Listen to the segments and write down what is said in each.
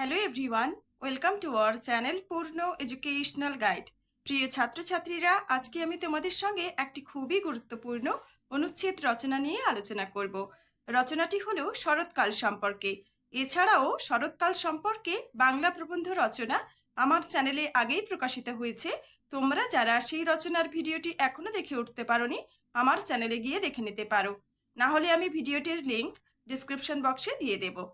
Hello everyone welcome to our channel Purna educational guide প্রিয় ছাত্রছাত্রীরা, আজকে আমি তোমাদের সঙ্গে একটি খুবই গুরুত্বপূর্ণ অনুচ্ছেদ রচনা নিয়ে আলোচনা করব। রচনাটি হলো শরৎকাল সম্পর্কে। এছাড়াও শরৎকাল সম্পর্কে বাংলা প্রবন্ধ রচনা আমার চ্যানেলে আগেই প্রকাশিত হয়েছে। তোমরা যারা সেই রচনার ভিডিওটি এখনও দেখে উঠতে পারোনি, আমার চ্যানেলে গিয়ে দেখে নিতে পারো। না হলে আমি ভিডিওটির লিঙ্ক ডিসক্রিপশন বক্সে দিয়ে দেবো।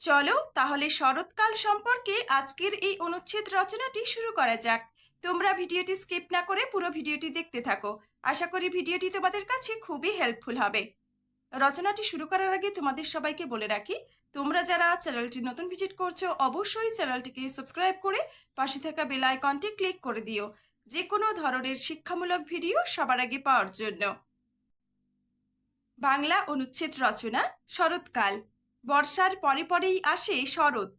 চলো তাহলে শরৎকাল সম্পর্কে আজকের এই অনুচ্ছেদ রচনাটি শুরু করা যাক। তোমরা ভিডিওটি স্কিপ না করে পুরো ভিডিওটি দেখতে থাকো। আশা করি ভিডিওটি তোমাদের কাছে খুবই হেল্পফুল হবে। রচনাটি শুরু করার আগে তোমাদের সবাইকে বলে রাখি, তোমরা যারা চ্যানেলটি নতুন ভিজিট করছ, অবশ্যই চ্যানেলটিকে সাবস্ক্রাইব করে পাশে থাকা বেল আইকনটি ক্লিক করে দিও। যে কোনো ধরনের শিক্ষামূলক ভিডিও সবার আগে পাওয়ার জন্য। বাংলা অনুচ্ছেদ রচনা, শরৎকাল। বর্ষার পরে পরেই আসে শরৎ।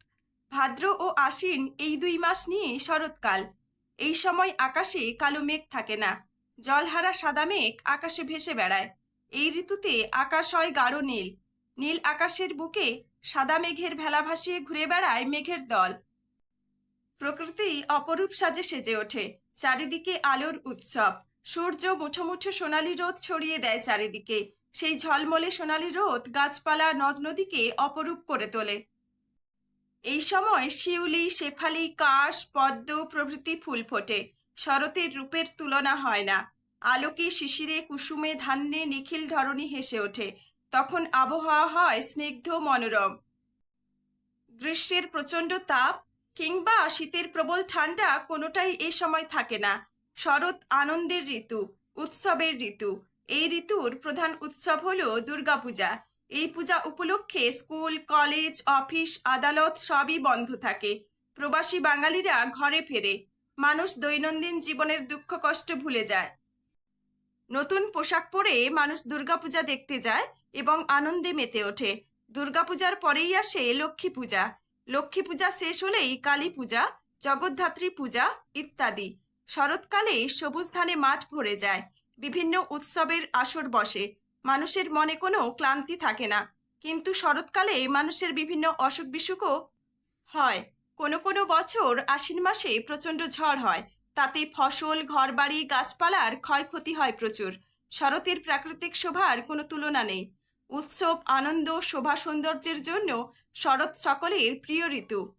ভাদ্র ও আশ্বিন এই দুই মাস নিয়ে শরৎকাল। এই সময় আকাশে কালো মেঘ থাকে না, জলহারা সাদা মেঘ আকাশে ভেসে বেড়ায়। এই ঋতুতে আকাশ হয় গাঢ় নীল নীল আকাশের বুকে সাদা মেঘের ভেলা ভাসিয়ে ঘুরে বেড়ায় মেঘের দল। প্রকৃতি অপরূপ সাজে সেজে ওঠে, চারিদিকে আলোর উৎসব। সূর্য মুঠো মুঠো সোনালি রোদ ছড়িয়ে দেয় চারিদিকে। সেই ঝলমলে সোনালি রোদ গাছপালা নদ নদীকে অপরূপ করে তোলে। এই সময় শিউলি, শেফালি, কাশ, পদ্ম প্রভৃতি ফুল ফোটে। শরতের রূপের তুলনা হয় না। আলোকে শিশিরে, কুসুমে, ধান্যে নিখিল ধরণী হেসে ওঠে। তখন আবহাওয়া হয় স্নিগ্ধ, মনোরম। গ্রীষ্মের প্রচণ্ড তাপ কিংবা শীতের প্রবল ঠান্ডা কোনোটাই এ সময় থাকে না। শরৎ আনন্দের ঋতু, উৎসবের ঋতু এই ঋতুর প্রধান উৎসব হল দুর্গাপূজা। এই পূজা উপলক্ষে স্কুল, কলেজ, অফিস, আদালত সবই বন্ধ থাকে। প্রবাসী বাঙালিরা ঘরে ফেরে। মানুষ দৈনন্দিন জীবনের দুঃখ কষ্ট ভুলে যায়। নতুন পোশাক পরে মানুষ দুর্গাপূজা দেখতে যায় এবং আনন্দে মেতে ওঠে। দুর্গাপূজার পরেই আসে লক্ষ্মী পূজা। লক্ষ্মী পূজা শেষ হলেই কালী পূজা, জগদ্ধাত্রী পূজা ইত্যাদি। শরৎকালে সবুজ ধানে মাঠ ভরে যায়। বিভিন্ন উৎসবের আসর বসে। মানুষের মনে কোনো ক্লান্তি থাকে না। কিন্তু শরৎকালে মানুষের বিভিন্ন অসুখ বিসুখও হয়। কোনো কোনো বছর আশ্বিন মাসে প্রচণ্ড ঝড় হয়। তাতে ফসল, ঘরবাড়ি, গাছপালার ক্ষয়ক্ষতি হয় প্রচুর। শরতের প্রাকৃতিক শোভার কোনো তুলনা নেই। উৎসব, আনন্দ, শোভা সৌন্দর্যের জন্য শরৎ সকলের প্রিয় ঋতু।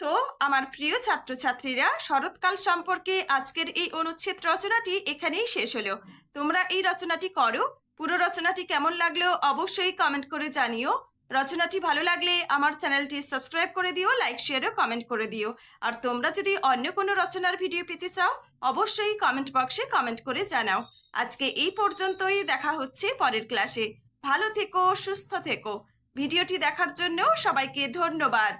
তো আমার প্রিয় ছাত্রছাত্রীরা, শরৎকাল সম্পর্কে আজকের এই অনুচ্ছেদ রচনাটি এখানেই শেষ হলো। তোমরা এই রচনাটি করো। পুরো রচনাটি কেমন লাগল অবশ্যই কমেন্ট করে জানিও। রচনাটি ভালো লাগলে আমার চ্যানেলটি সাবস্ক্রাইব করে দিও লাইক শেয়ারও কমেন্ট করে দিও। আর তোমরা যদি অন্য কোনো রচনার ভিডিও পেতে চাও, অবশ্যই কমেন্ট বক্সে কমেন্ট করে জানাও। আজকে এই পর্যন্তই, দেখা হচ্ছে পরের ক্লাসে ভালো থেকো, সুস্থ থেকো। ভিডিওটি দেখার জন্য সবাইকে ধন্যবাদ।